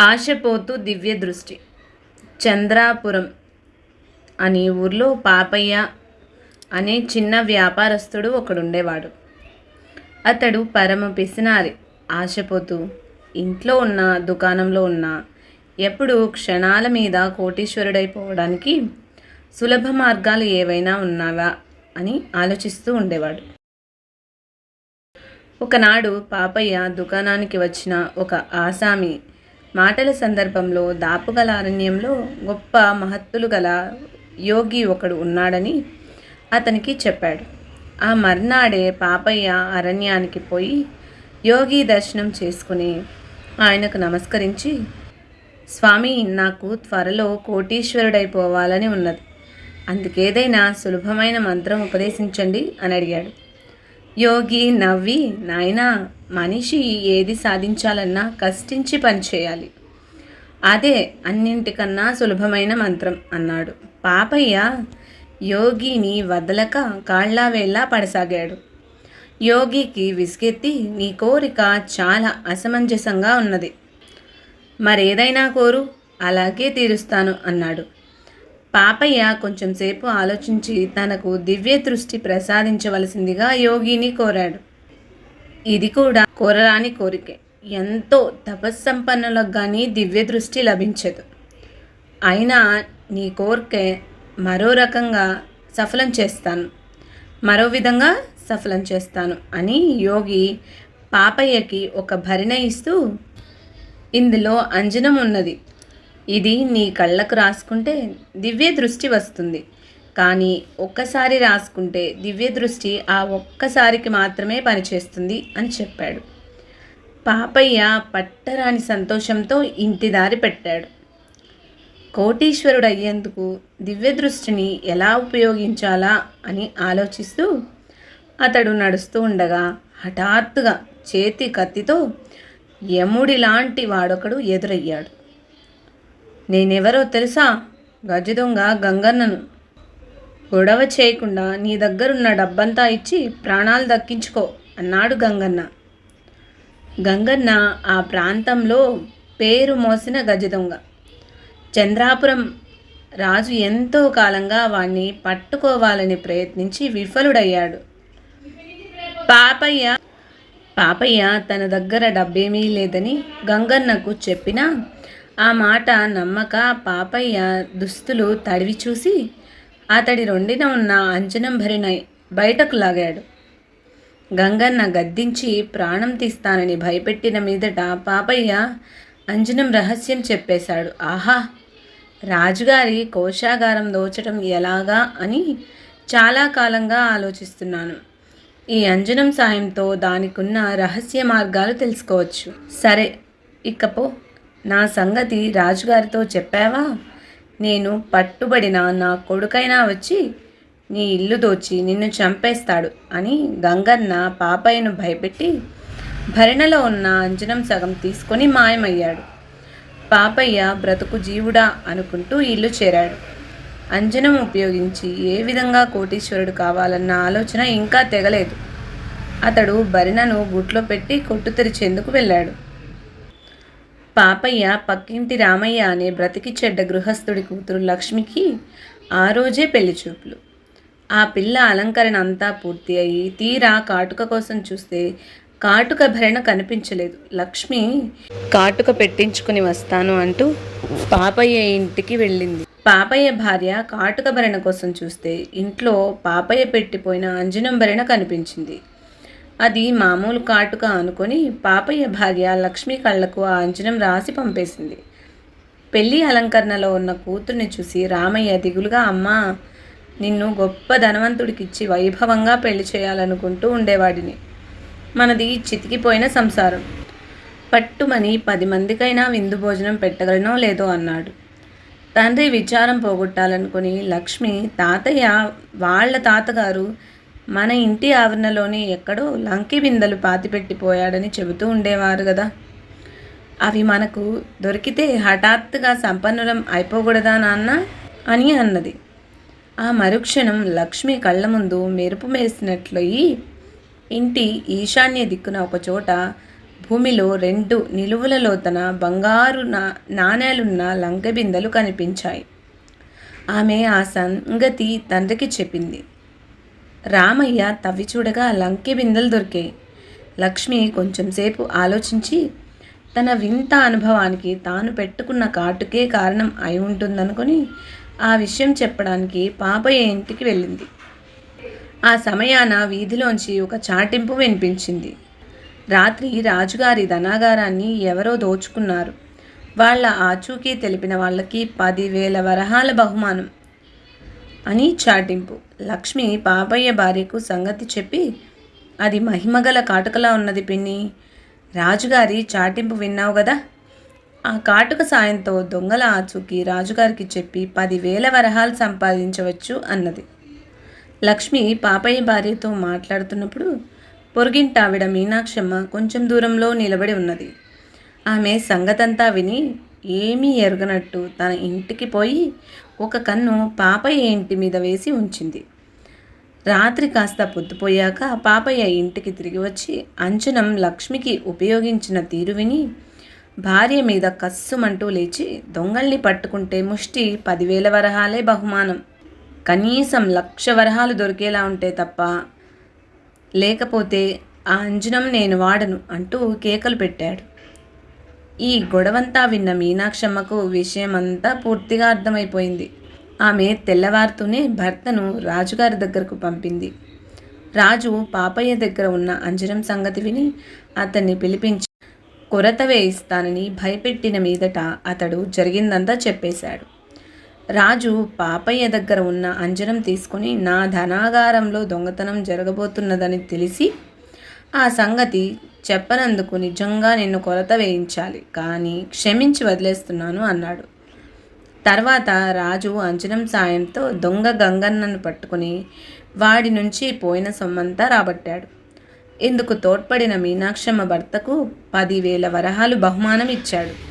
ఆశపోతూ దివ్య దృష్టి. చంద్రాపురం అనే ఊర్లో పాపయ్య అనే చిన్న వ్యాపారస్తుడు ఒకడుండేవాడు. అతడు పరమ పిసినారి. ఆశపోతూ ఇంట్లో ఉన్న దుకాణంలో ఉన్న ఎప్పుడు క్షణాల మీద కోటీశ్వరుడైపోవడానికి సులభ మార్గాలు ఏవైనా ఉన్నావా అని ఆలోచిస్తూ ఉండేవాడు. ఒకనాడు పాపయ్య దుకాణానికి వచ్చిన ఒక ఆసామి మాటల సందర్భంలో దాపుగల అరణ్యంలో గొప్ప మహత్తులు గల యోగి ఒకడు ఉన్నాడని అతనికి చెప్పాడు. ఆ మర్నాడే పాపయ్య అరణ్యానికి పోయి యోగి దర్శనం చేసుకుని ఆయనకు నమస్కరించి స్వామి నాకు త్వరలో కోటీశ్వరుడైపోవాలని ఉన్నది. అందుకేదైనా సులభమైన మంత్రం ఉపదేశించండి అని అడిగాడు. యోగి నవ్వి నాయనా మనిషి ఏది సాధించాలన్నా కష్టించి పనిచేయాలి. అదే అన్నింటికన్నా సులభమైన మంత్రం అన్నాడు. పాపయ్య యోగిని వదలక కాళ్ళవేళ్ళ పడసాగాడు. యోగికి విసిగెత్తి నీ కోరిక చాలా అసమంజసంగా ఉన్నది. మరేదైనా కోరు అలాగే తీరుస్తాను అన్నాడు. పాపయ్య కొంచెం సేపు ఆలోచించి తనకు దివ్య దృష్టి ప్రసాదించవలసిందిగా యోగిని కోరాడు. ఇది కూడా కోరరాని కోరికే. ఎంతో తపస్సంపన్నులకు కానీ దివ్య దృష్టి లభించదు. అయినా నీ కోరికే మరో రకంగా సఫలం చేస్తాను. మరో విధంగా సఫలం చేస్తాను అని యోగి పాపయ్యకి ఒక భరిణ ఇస్తూ ఇందులో అంజనం ఉన్నది ఇది నీ కళ్ళకు రాసుకుంటే దివ్య దృష్టి వస్తుంది. కానీ ఒక్కసారి రాసుకుంటే దివ్య దృష్టి ఆ ఒక్కసారికి మాత్రమే పనిచేస్తుంది అని చెప్పాడు. పాపయ్య పట్టరాని సంతోషంతో ఇంటి దారి పెట్టాడు. కోటీశ్వరుడు అయ్యేందుకు దివ్య దృష్టిని ఎలా ఉపయోగించాలా అని ఆలోచిస్తూ అతడు నడుస్తూ ఉండగా హఠాత్తుగా చేతి కత్తితో యముడి లాంటి వాడొకడు ఎదురయ్యాడు. నేనెవరో తెలుసా? గజదొంగ గంగన్నను. గొడవ చేయకుండా నీ దగ్గరున్న డబ్బంతా ఇచ్చి ప్రాణాలు దక్కించుకో అన్నాడు గంగన్న. గంగన్న ఆ ప్రాంతంలో పేరు మోసిన గజదొంగ చంద్రాపురం రాజు ఎంతో కాలంగా వాణ్ణి పట్టుకోవాలని ప్రయత్నించి విఫలుడయ్యాడు. పాపయ్య పాపయ్య తన దగ్గర డబ్బేమీ లేదని గంగన్నకు చెప్పినా ఆ మాట నమ్మక పాపయ్య దుస్తులు తడివి చూసి అతడి రెండిన ఉన్న అంజనం భరిన బయటకు లాగాడు. గంగన్న గద్దించి ప్రాణం తీస్తానని భయపెట్టిన మీదట పాపయ్య అంజనం రహస్యం చెప్పేశాడు. ఆహా! రాజుగారి కోశాగారం దోచటం ఎలాగా అని చాలా కాలంగా ఆలోచిస్తున్నాను. ఈ అంజనం సాయంతో దానికున్న రహస్య మార్గాలు తెలుసుకోవచ్చు. సరే ఇకపో. నా సంగతి రాజుగారితో చెప్పావా? నేను పట్టుబడిన నా కొడుకైనా వచ్చి నీ ఇల్లు దోచి నిన్ను చంపేస్తాడు అని గంగన్న పాపయ్యను భయపెట్టి భరణలో ఉన్న అంజనం సగం తీసుకొని మాయమయ్యాడు. పాపయ్య బ్రతుకు జీవుడా అనుకుంటూ ఇల్లు చేరాడు. అంజనం ఉపయోగించి ఏ విధంగా కోటీశ్వరుడు కావాలన్న ఆలోచన ఇంకా తెగలేదు. అతడు భరిణను గుట్లో పెట్టి కొట్టు తెరిచేందుకు వెళ్ళాడు. పాపయ్య పక్కింటి రామయ్య అనే బ్రతికి చెడ్డ గృహస్థుడి కూతురు లక్ష్మికి ఆ రోజే పెళ్ళి చూపులు. ఆ పిల్ల అలంకరణ అంతా పూర్తి అయ్యి తీరా కాటుక కోసం చూస్తే కాటుక భరణ కనిపించలేదు. లక్ష్మి కాటుక పెట్టించుకుని వస్తాను అంటూ పాపయ్య ఇంటికి వెళ్ళింది. పాపయ్య భార్య కాటుక భరణ కోసం చూస్తే ఇంట్లో పాపయ్య పెట్టిపోయిన అంజనం భరణ కనిపించింది. అది మామూలు కాటుక అనుకొని పాపయ్య భార్య లక్ష్మి కళ్ళకు ఆ అంజనం రాసి పంపేసింది. పెళ్ళి అలంకరణలో ఉన్న కూతుర్ని చూసి రామయ్య దిగులుగా అమ్మా నిన్ను గొప్ప ధనవంతుడికిచ్చి వైభవంగా పెళ్ళి చేయాలనుకుంటూ ఉండేవాడిని. మనది చితికిపోయిన సంసారం. పట్టుమని పది మందికైనా విందు భోజనం పెట్టగలనో లేదో అన్నాడు. తండ్రి విచారం పోగొట్టాలనుకుని లక్ష్మి తాతయ్య వాళ్ళ తాతగారు మన ఇంటి ఆవరణలోని ఎక్కడో లంకి బిందెలు పాతిపెట్టిపోయాడని చెబుతూ ఉండేవారు కదా అవి మనకు దొరికితే హఠాత్తుగా సంపన్నులం అయిపోకూడదా నాన్న? అని అన్నది. ఆ మరుక్షణం లక్ష్మి కళ్ళ ముందు మెరుపు మేసినట్లయి ఇంటి ఈశాన్య దిక్కున ఒక చోట భూమిలో రెండు నిలువుల లోతన బంగారు నా నాణేలున్న లంక బిందెలు కనిపించాయి. ఆమె ఆ సంగతి తండ్రికి చెప్పింది. రామయ్య తవ్వి చూడగా లంకె బిందెలు దొరికాయి. లక్ష్మి కొంచెంసేపు ఆలోచించి తన వింత అనుభవానికి తాను పెట్టుకున్న కాటుకే కారణం అయి ఉంటుందనుకొని ఆ విషయం చెప్పడానికి పాపయ్య ఇంటికి వెళ్ళింది. ఆ సమయాన వీధిలోంచి ఒక చాటింపు వినిపించింది. రాత్రి రాజుగారి ధనాగారాన్ని ఎవరో దోచుకున్నారు. వాళ్ళ ఆచూకీ తెలిపిన వాళ్ళకి పదివేల వరహాల బహుమానం. అని చాటింపు. లక్ష్మి పాపయ్య భార్యకు సంగతి చెప్పి అది మహిమగల కాటుకలా ఉన్నది పిన్ని. రాజుగారి చాటింపు విన్నావు కదా ఆ కాటుక సాయంతో దొంగల ఆచూకి రాజుగారికి చెప్పి పదివేల వరహాలు సంపాదించవచ్చు అన్నది. లక్ష్మి పాపయ్య భార్యతో మాట్లాడుతున్నప్పుడు పొరుగింటావిడ మీనాక్షమ్మ కొంచెం దూరంలో నిలబడి ఉన్నది. ఆమె సంగతంతా విని ఏమీ ఎరగనట్టు తన ఇంటికి పోయి ఒక కన్ను పాపయ్య ఇంటి మీద వేసి ఉంచింది. రాత్రి కాస్త పొద్దుపోయాక పాపయ్య ఇంటికి తిరిగి వచ్చి అంచనం లక్ష్మికి ఉపయోగించిన తీరు విని భార్య మీద కస్సుమంటూ లేచి దొంగల్ని పట్టుకుంటే ముష్టి పదివేల వరహాలే బహుమానం. కనీసం లక్ష వరహాలు దొరికేలా ఉంటే తప్ప. లేకపోతే ఆ అంజనం నేను వాడను అంటూ కేకలు పెట్టాడు. ఈ గొడవంతా విన్న మీనాక్షమ్మకు విషయమంతా పూర్తిగా అర్థమైపోయింది. ఆమె తెల్లవారుతూనే భర్తను రాజుగారి దగ్గరకు పంపింది. రాజు పాపయ్య దగ్గర ఉన్న అంజరం సంగతి విని అతన్ని పిలిపించి కొరత వేయిస్తానని భయపెట్టిన మీదట అతడు జరిగిందంతా చెప్పేశాడు. రాజు పాపయ్య దగ్గర ఉన్న అంజనం తీసుకొని నా ధనాగారంలో దొంగతనం జరగబోతున్నదని తెలిసి ఆ సంగతి చెప్పనందుకు నిజంగా నిన్ను కొరత వేయించాలి. కానీ క్షమించి వదిలేస్తున్నాను అన్నాడు. తర్వాత రాజు అంజనం సాయంతో దొంగ గంగన్నను పట్టుకుని వాడి నుంచి పోయిన సొమ్మంతా రాబట్టాడు. ఇందుకు తోడ్పడిన మీనాక్షమ్మ భర్తకు పదివేల వరహాలు బహుమానం ఇచ్చాడు.